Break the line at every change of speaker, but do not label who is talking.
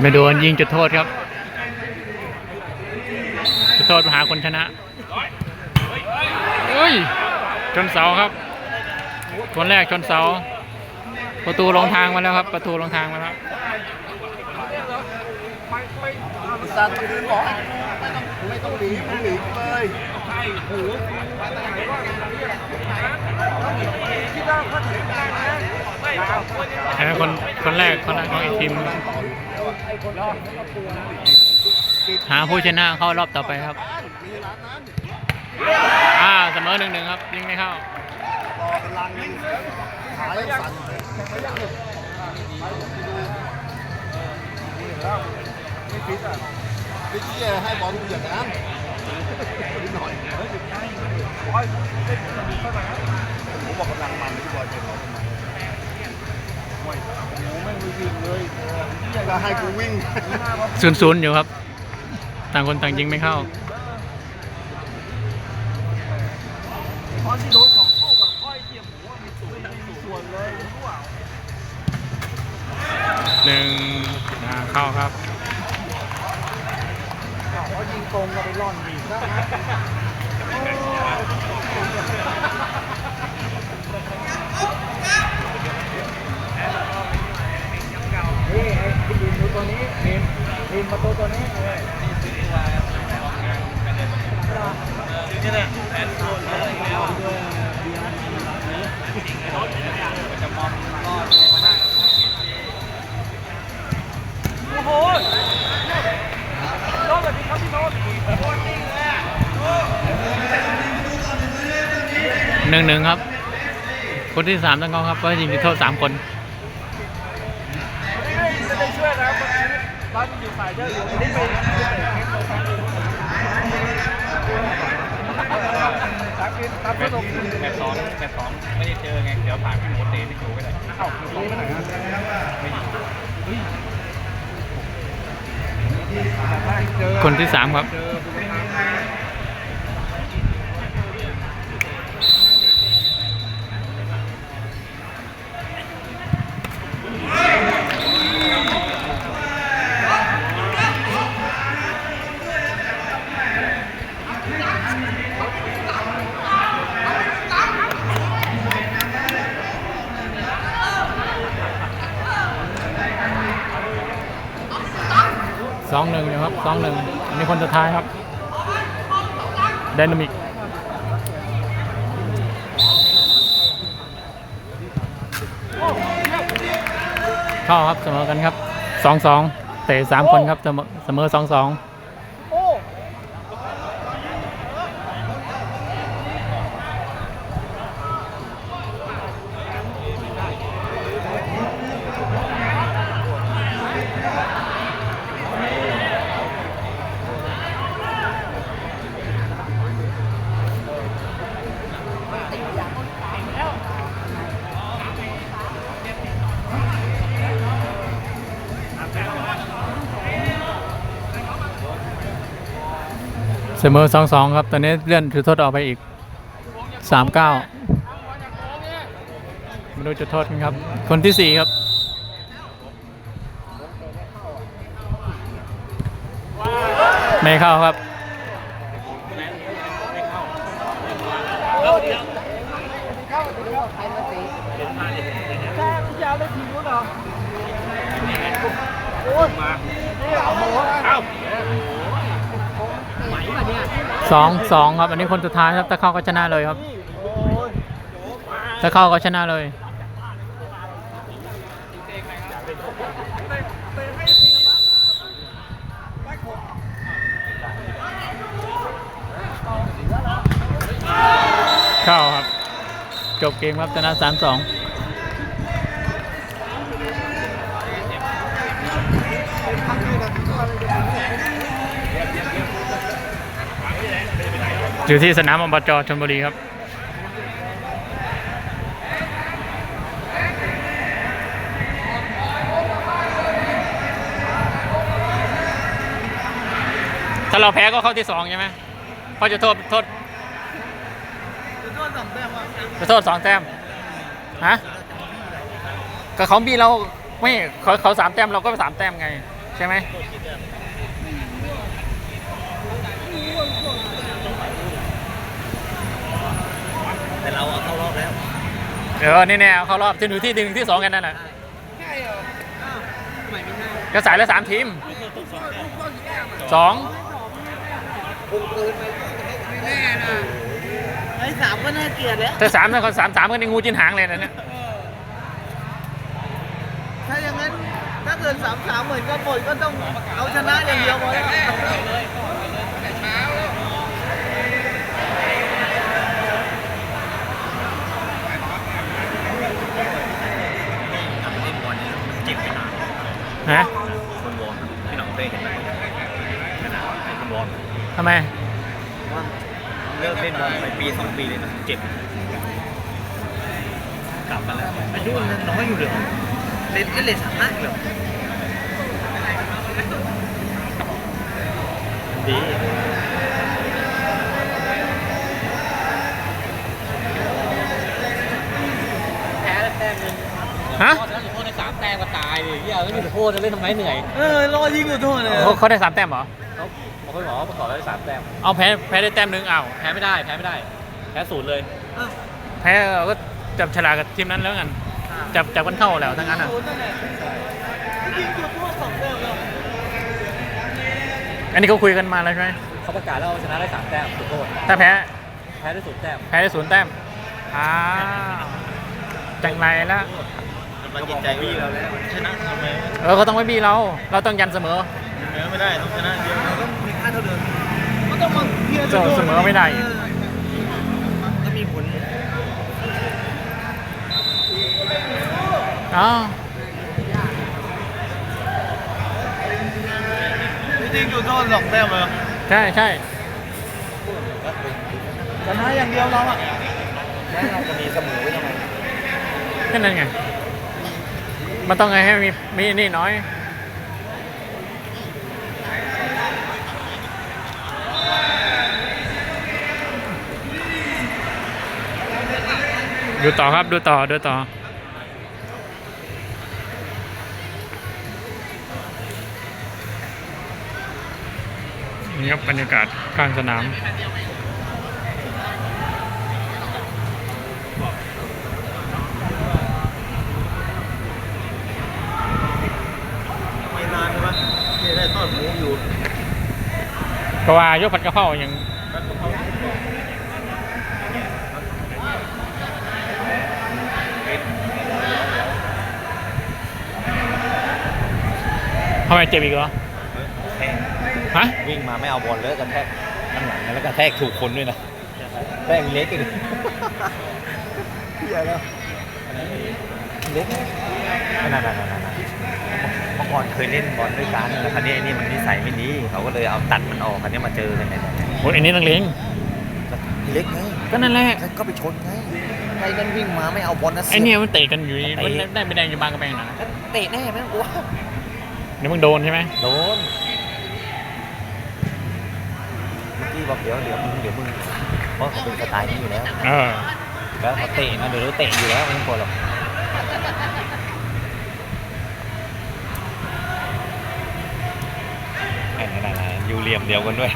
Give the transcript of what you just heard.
ไม่โดนยิงจุดโทษครับจุดโทษหาคนชนะเฮ้ยชนเสาครับคนแรกชนเสา ประตูลงทางมาแล้วครับ ประตูลงทางมาแล้ว
สัตว์คืนบอกให้ไม่ต้องไม่ต้องหนีมึงหนีไปเลยโอ้โห
แพ้คนคนแรกคนแรกของอีกทีม หาผู้ชนะเข้ารอบต่อไปครับ
มีร้านนั้น
อ่าเสมอหนึ่งหนึ่งครับยิงไม่เข้า
รอเป็นลังนึงหายสั่นไม่ฟิตอะฟิตที่จะให้บอลกูอย่างนั้นนิดหน่อยผมบอกกำลังมันที่บอลเป็นเราทำไมโอ้ยโอ้ไม่มี วิ่งเลยก็ให้กูวิ่ง
ศูนย์ศูนย์อยู่ครับ ต่างคนต่างยิงไม่เข้า
ตอนที่โดนสองเข้ากับค่อยเทียมผมว่ามีส่วนมีส่วนเลยรู้เปล่า
หนึ่งอ่าเข้าครับ
เขายิงตรงก็ไปร่อนดีนะ หนึ่ง
หนึ่งครับ คนที่สามต้องเขาครับก็ยิงจุดโทษสามคน
แมตช์สองแมตช์สองไม่ได้เจอไง เดี๋ยวผ่านพี่หมูเตะที่จูก็ได้
เอ้าอยู่นี่ไปไหนนะเจอ
คนที่สามครับ สองหนึ่งนะครับสองหนึ่งอันนี้คนสุดท้ายครับไดนามิกเข้าครับเสมอกันครับสองสองเตะสามคนครับเสมอเสมอสองสอง สมอสองสองครับ ตอนนี้เลื่อนจุดโทษออกไปอีกสามเก้ามาดูจุดโทษกันครับ คนที่สี่ครับไม่เข้าครับ
แค่พี่ยาวได้ทีมนู้นเหรอโอ้ยมา
สองสองครับ อันนี้คนสุดท้ายครับถ้าเข้าก็ชนะเลยครับถ้าเข้าก็ชนะเลยเข้าครับ จบเกมครับชนะสามสอง อยู่ที่สนามอบจชลบุรีครับถ้าเราแพ้ก็เข้าที่สองใช่ไหมเพราะจะโทษโทษจะโทษสองแต้มฮะก็เขามีเราไม่เขาเขาสามแต้มเราก็สามแต้มไง
เใช่
ไหม
แต่เราเอาเข้ารอบแล้ว
เออนี่แน่เอาเข้ารอบที่หนึ่งที่หนึ่งที่สองกันนั่นแหละ
ใช่เหรออ้าวทำไมไม่ได้
ก็สายละสามทีมสอง
ไม่แน่นะไอ้สามก็น่าเกลียดแล้ว
ถ้าสามถ้าคนสามสามก็ในงูจินหางเลยนะเนี่ย
ถ้าอย่างนั้นถ้าเกิดสามสามเหมือนกันหมดก็ต้องเอาชนะอย่างเดียวพอแล้ว
เล่นบอลเนี่ยเจ็บไปนาน
ฮะ
คนวอร์มพี่หน้องเต้เห็นไหมขนาดไอ้คนวอร์ม
ทำไม
ว่าเลิกเล่นบอลไปปีสองปีเลยนะเจ็บ กลับมาแล้วอายุมันน้อยอยู่เลย
เล่นก็เล่นสามารถเหรอ
ดี
แพ้แต้มนึง
ฮะา
ยเลยเหี้ยแล้วมีจุดโทษจะเล่นทำไมเหนื่อยเออรอยิงจุดโทษเลย
เขาเขาได้สามแต้มเหรอ
เขาบอกเขาบอกว่าประกอบได้สามแต้ม
เอาแพ้แพ้ได้แต้มหนึ่งอ้าว
แพ้ไม่ได้แพ้ไม่ได้ แพ้ศูนย์เลย
แพ้เราก็จับฉลากกับทีมนั้นแล้วกันจับจับกันเข้าแล้วทั้งนั้นอะ
ยิงจุดโทษสองแต้มแล้ว
อันนี้เขาคุยกันมาแล้วใช่ไหม
เขาประกาศแล้วชนะได้สามแต้มจุดโทษ
ถ้าแพ้
แพ้ได้ศูนย์แต้ม
แพ้ได้ศูนย์แต้มอ้าวจังไรแล้ ว
มันจิตใจพี่เราแล้วชนะทำไม
เออเขาต้องไม่บีเรา เราต้องยันเสมอ
เนื้อไม่ได้ต้องชนะเยอะ
มีค่าเท่าเดิมก็ต้องมาเคลียร์
เสมอเสมอไม่ได้
ก็มีผล
อ้าว
จริงจุดโทษสองแต้มเลย
ใช่ใช่
ชนะอย่างเดียวเราอะ
แล้วเราจะมีเสมอไว้ยังไง
แค่นั้นไง มันต้องไงให้มีมีนี่น้อย ดูต่อครับดูต่อดูต่อนี่ครับบรรยากาศข้างสนาม ก็ว่ายกผัดกะเพราอย่างทำไมเจ็บอีกเหรอ
แทง
ฮะ
วิ่งมาไม่เอาบอลเลยกระแทกข้างหลังแล้วกระแทกถูกคนด้วยนะแทกเล็กอีกใหญ่แล้วเล็กนั่นนั่นนั่นนั่นเมื่ อก่อนเคยเล่นบอลด้วยกันแล้วคราวนี้ไอ้นี่มันนิสัยไม่ดีเขาก็เลยเอาตัดมันออกคราวนี้มาเจอกันเนี่ย
โอ้ยอันนี้นังเลง
เล็กไง
ก็นั่นแหละ
ก็ไปชนไงไอ้นั่นวิ่งมาไม่เอาบอลนะ
ไอเนี่ยมันเตะกันอยู่ดีมันได้ไปแดงอยู่บางกระแพงนะ
เตะแน่ไหมกลัว
เดี๋ยวมึงโดนใช่ไหม
โดนเมื่อกี้บอกเดี๋ยวเดี๋ยวมึงเดี๋ยวมึงเพราะเขาเป็นสไตล์นี้อยู่แล้ว
เออ
แล้วเขาเตะนะเดี๋ยวเราเตะอยู่แล้วไม่ต้องกลัวหรอก เหลี่ยมเดียวกันด้วย